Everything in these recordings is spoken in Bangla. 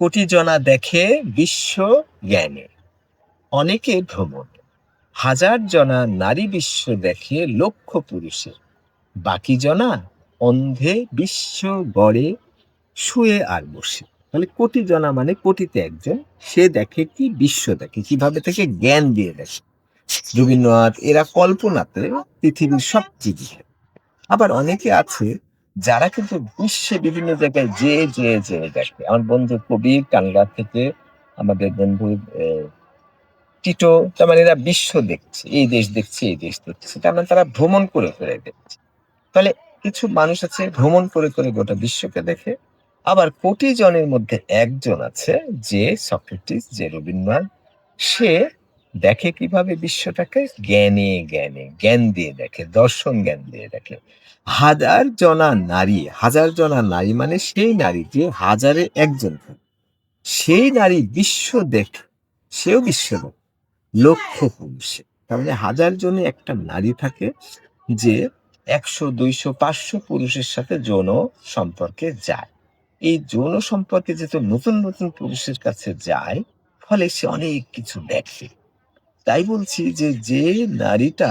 কোটি জনা দেখে বিশ্ব জ্ঞানে। অনেকে ভ্রমণ, হাজার জনা নারী বিশ্ব দেখে লক্ষ পুরুষে বাকি জনা অন্ধে বিশ্ব গড়ে শুয়ে আর বসে। তাহলে কোটি জনা মানে কোটিতে একজন, সে দেখে কি বিশ্ব দেখে, কীভাবে থেকে জ্ঞান দিয়ে দেখে। রবীন্দ্রনাথ, এরা কল্পনাতে পৃথিবীর সব চিঠি আবার অনেকে আছে যারা কিন্তু বিশ্বে বিভিন্ন জায়গায় যে যে যে দেখে। আমার বন্ধু কবি কানগা থেকে আমাদের বন্ধু টিটো, তার মানে এরা বিশ্ব দেখছে। এই দেশ দেখছে, এই দেশ দেখছে। তার মানে তারা ভ্রমণ করে করে দেখছে। তাহলে কিছু মানুষ আছে ভ্রমণ করে করে গোটা বিশ্বকে দেখে। আবার কোটি জনের মধ্যে একজন আছে যে, সক্রেটিস, যে রবীন্দ্রনাথ, সে দেখে কীভাবে বিশ্বটাকে? জ্ঞানে জ্ঞানে, জ্ঞান দিয়ে দেখে, দর্শন জ্ঞান দিয়ে দেখে। হাজার জনা নারী, হাজার জনা নারী মানে সেই নারী যে হাজারে একজন সেই নারী বিশ্ব দেখ, সেও বিশ্ব দেখ লক্ষ পুরুষে তার মানে হাজার জনে একটা নারী থাকে যে একশো, দুইশো, পাঁচশো পুরুষের সাথে যৌন সম্পর্কে যায়। এই যৌন সম্পর্কে যেহেতু নতুন নতুন পুরুষের কাছে যায়, ফলে সে অনেক কিছু দেখে। তাই বলছি যে যে নারীটা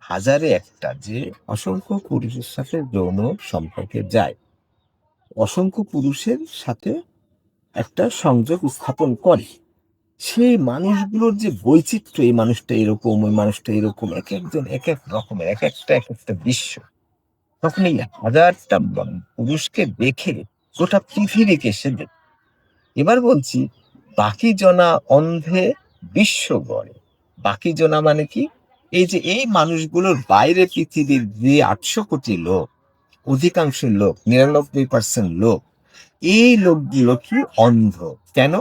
হাজারে একটা, যে অসংখ্য পুরুষের সাথে যৌন সম্পর্কে যায়, অসংখ্য পুরুষের সাথে একটা সংযোগ স্থাপন করে। সেই মানুষগুলোর যে বৈচিত্র্য, এই মানুষটা এরকম, ওই মানুষটা এরকম, এক একজন, এক এক রকমের, এক একটা এক একটা বিশ্ব, তখন এই হাজারটা পুরুষকে দেখে গোটা পৃথিবীকে সে এবার বলছি, বাকি জনা অন্ধে বিশ্ব গড়ে। বাকি জনা মানে কি? এই যে এই মানুষগুলোর বাইরে পৃথিবীর যে আটশো কোটি লোক, অধিকাংশ লোক, নিরানব্বই পার্সেন্ট লোক, এই লোকগুলো কি অন্ধ? কেন?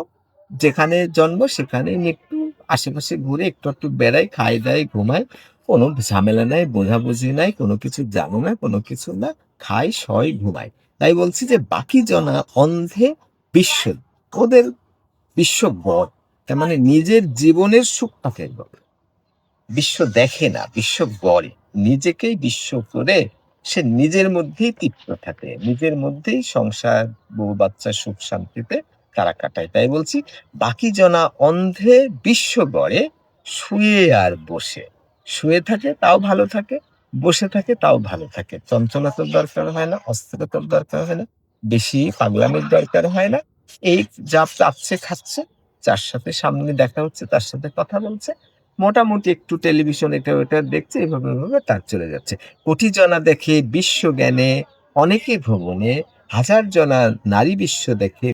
যেখানে জন্ম, সেখানে একটু আশেপাশে ঘুরে একটু একটু বেড়ায়, খায় দায়, ঘুমায়, কোনো ঝামেলা নাই, বোঝাবুঝি নাই, কোনো কিছু জানো না, কোনো কিছু না, খায় সয় ঘুমায়। তাই বলছি যে বাকি জনা অন্ধে বিশ্ব, ওদের বিশ্ব বধ তার মানে নিজের জীবনের সুখটাকে গড়ে বিশ্ব দেখে না, বিশ্ব গড়ে। নিজেকেই বিশ্ব করে সে নিজের মধ্যেই তৃপ্ত থাকে, নিজের মধ্যেই সংসার, বউ, বাচ্চা, সুখ শান্তিতে তারা কাটায়। তাই বলছি, বাকি জনা অন্ধে বিশ্ব গড়ে, শুয়ে আর বসে। শুয়ে থাকে তাও ভালো থাকে, বসে থাকে তাও ভালো থাকে। চঞ্চলতার দরকার হয় না, অস্থিরতার দরকার হয় না, বেশি পাগলামির দরকার হয় না। এই যা পাচ্ছে খাচ্ছে যার সাথে সামনে দেখা হচ্ছে, তার সাথে কথা বলছে। মোটামুটি একটু টেলিভিশন এটা ওটা দেখছে, এভাবে এভাবে তার চলে যাচ্ছে। কোটি জনা দেখে, বিশ্ব জ্ঞানে, অনেকে ভ্রমণে, হাজার জনা নারী বিশ্ব দেখে